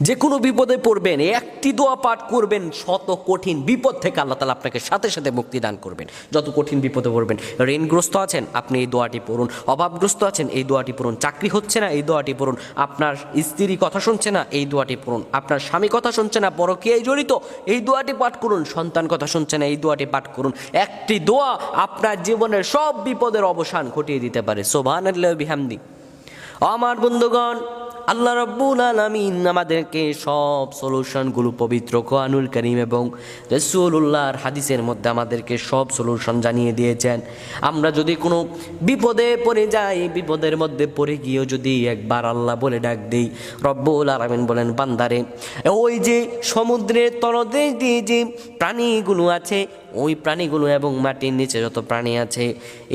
যে কোনো বিপদে পড়বেন, একটি দোয়া পাঠ করবেন, শত কঠিন বিপদ থেকে আল্লাহ তালা আপনাকে সাথে সাথে মুক্তি দান করবেন। যত কঠিন বিপদে পড়বেন, ঋণগ্রস্ত আছেন, আপনি এই দোয়াটি পড়ুন। অভাবগ্রস্ত আছেন, এই দোয়াটি পড়ুন। চাকরি হচ্ছে না, এই দোয়াটি পড়ুন। আপনার স্ত্রী কথা শুনছে না, এই দোয়াটি পড়ুন। আপনার স্বামী কথা শুনছে না, পরকীয়ায় জড়িত, এই দোয়াটি পাঠ করুন। সন্তান কথা শুনছে না, এই দোয়াটি পাঠ করুন। একটি দোয়া আপনার জীবনের সব বিপদের অবসান ঘটিয়ে দিতে পারে। সোভান বিহামদি। আমার বন্ধুগণ আল্লাহ রব্বুল আলমিন আমাদেরকে সব সলিউশনগুলো পবিত্র কোয়ানুল করিম এবং রসুল্লাহর হাদিসের মধ্যে আমাদেরকে সব সলিউশন জানিয়ে দিয়েছেন। আমরা যদি কোনো বিপদে পড়ে যাই, বিপদের মধ্যে পড়ে গিয়েও যদি একবার আল্লাহ বলে ডাক দিই, রব্বুল আলমিন বলেন, বান্দারে, ওই যে সমুদ্রের তলদেশ দিয়ে যে প্রাণীগুলো আছে ওই প্রাণীগুলো এবং মাটির নিচে যত প্রাণী আছে,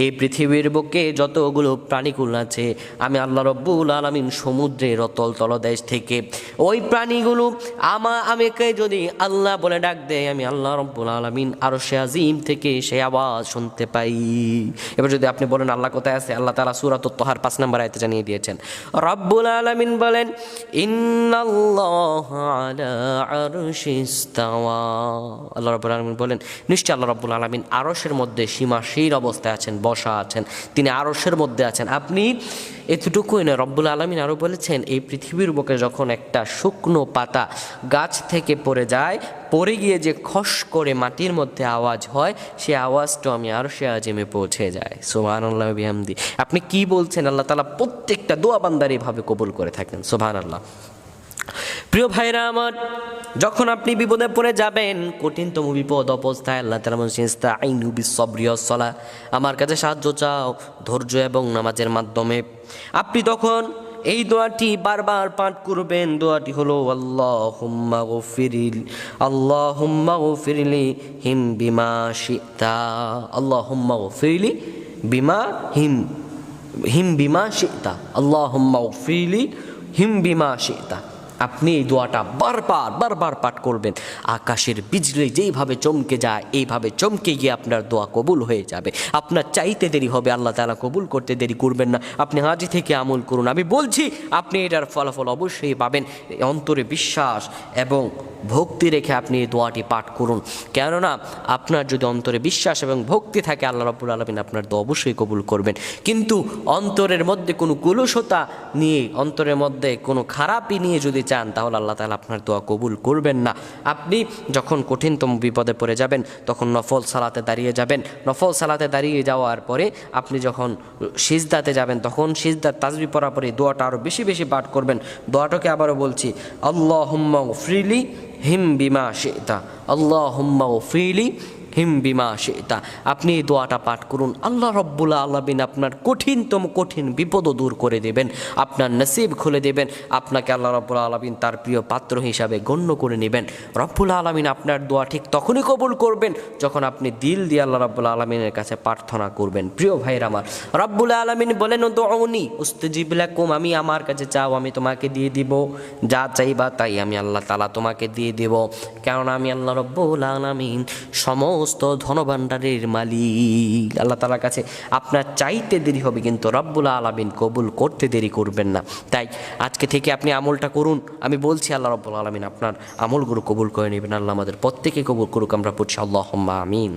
এই পৃথিবীর বুকে যতগুলো প্রাণীগুলো আছে, আমি আল্লাহ রব্বুল আলমিন সমুদ্রের অতল তলদেশ থেকে ওই প্রাণীগুলো আমা আমাকে যদি আল্লাহ বলে ডাক দেয়, আমি আল্লাহ রব্বুল আলমিন আরও সে আজিম থেকে সে আওয়াজ শুনতে পাই। এবার যদি আপনি বলেন আল্লাহ কোথায় আছে, আল্লাহ তালা সুরাত তোহার পাঁচ নম্বর আয়তে জানিয়ে দিয়েছেন, রব্বুল আলমিন বলেন, ইন্নাল্লাহ আল্লাহ রব্বুল আলমিন বলেন, নিশ্চয় আল্লাহ রব্বুল আলমিন আরসের মধ্যে সীমা সীমাশীল অবস্থায় আছেন, বসা আছেন, তিনি আরসের মধ্যে আছেন। আপনি এতটুকুই নয় রব্বুল আলমিন আরও বলেছেন, এই পৃথিবীর বুকে যখন একটা শুকনো পাতা গাছ থেকে পড়ে যায়, পড়ে গিয়ে যে খস করে মাটির মধ্যে আওয়াজ হয়, সে আওয়াজটা আমি আরও সে আজিমে পৌঁছে যায়। সোহান আল্লাহ বিহামদি। আপনি কি বলছেন? আল্লাহ তালা প্রত্যেকটা দোয়া বান্দার এইভাবে কবুল করে থাকেন। সোহান আল্লাহ প্রিয় ভাইরা আমার, যখন আপনি বিপদে পড়ে যাবেন, কঠিনতম বিপদ অবস্থায় আল্লাহ তালা আইনু বিসবরিয়সলা আমার কাছে সাহায্য চাও, ধৈর্য এবং নামাজের মাধ্যমে। আপনি তখন এই দোয়াটি বারবার পাঠ করবেন। দোয়াটি হলো আল্লাহ হুম্মা গফিরিল আল্লাহ হুম্মা গফিরিলি হিম বিমা শিতা। আল্লাহ হুম্মা গফিরিলি বিমা হিম হিম বিমা শিতা। আল্লাহ হুম্মা গফিরিলি হিম বিমা শিতা। আপনি এই দোয়াটা বারবার বারবার পাঠ করবেন। আকাশের বিজলি যেইভাবে চমকে যায়, এইভাবে চমকে গিয়ে আপনার দোয়া কবুল হয়ে যাবে। আপনার চাইতে দেরি হবে, আল্লাহ তালা কবুল করতে দেরি করবেন না। আপনি আজই থেকে আমল করুন। আমি বলছি, আপনি এটার ফলাফল অবশ্যই পাবেন। অন্তরে বিশ্বাস এবং ভক্তি রেখে আপনি এই দোয়াটি পাঠ করুন। কেননা, আপনার যদি অন্তরে বিশ্বাস এবং ভক্তি থাকে, আল্লাহ রব্বুল আলমিন আপনার দোয়া অবশ্যই কবুল করবেন। কিন্তু অন্তরের মধ্যে কোনো কুলসতা নিয়ে, অন্তরের মধ্যে কোনো খারাপই নিয়ে যদি চান তাহলে আল্লাহ তালা আপনার দোয়া কবুল করবেন না। আপনি যখন কঠিনতম বিপদে পড়ে যাবেন, তখন নফল সালাতে দাঁড়িয়ে যাবেন। নফল সালাতে দাঁড়িয়ে যাওয়ার পরে আপনি যখন সিজদাতে যাবেন, তখন সিজদার তাজবি পড়ার পরে দোয়াটা আরও বেশি বেশি পাঠ করবেন। দোয়াটাকে আবারও বলছি আল্লাহ হুম্মা ফ্রিলি হিম বিমা শেতা আল্লাহ হুম্মা ফ্রিলি হিম বিমা শেতা। আপনি এই দোয়াটা পাঠ করুন। আল্লাহ রব্বুল্লা আল্লাবিন আপনার কঠিনতম কঠিন বিপদও দূর করে দেবেন। আপনার নসিব খুলে দেবেন। আপনাকে আল্লাহ রব্বুল আলমিন তার প্রিয় পাত্র হিসাবে গণ্য করে নেবেন। রব্বুল আলমিন আপনার দোয়া ঠিক তখনই কবুল করবেন যখন আপনি দিল দিয়ে আল্লাহ রব্বুল আলমিনের কাছে প্রার্থনা করবেন। প্রিয় ভাইয়ের আমার, রব্বুল আলমিন বলেন দৌনি উস্তেজিবুলাকুম আমি আমার কাছে চাও, আমি তোমাকে দিয়ে দিব। যা চাইবা তাই আমি আল্লাহ তালা তোমাকে দিয়ে দেব। কেননা আমি আল্লাহ রব্বুল আলমিন সমস্ত ধনভাণ্ডারের মালিক। আল্লাহ তালার কাছে আপনার চাইতে দেরি হবে কিন্তু রব্বুল আলমিন কবুল করতে দেরি করবেন না। তাই আজকে থেকে আপনি আমলটা করুন। আমি বলছি, আল্লাহ রব্বুল আলমিন আপনার আমলগুলো কবুল করে নেবেন। আল্লাহ আমাদের প্রত্যেকে কবুল করুক, আমরা পড়ছি আল্লাহ আমিন।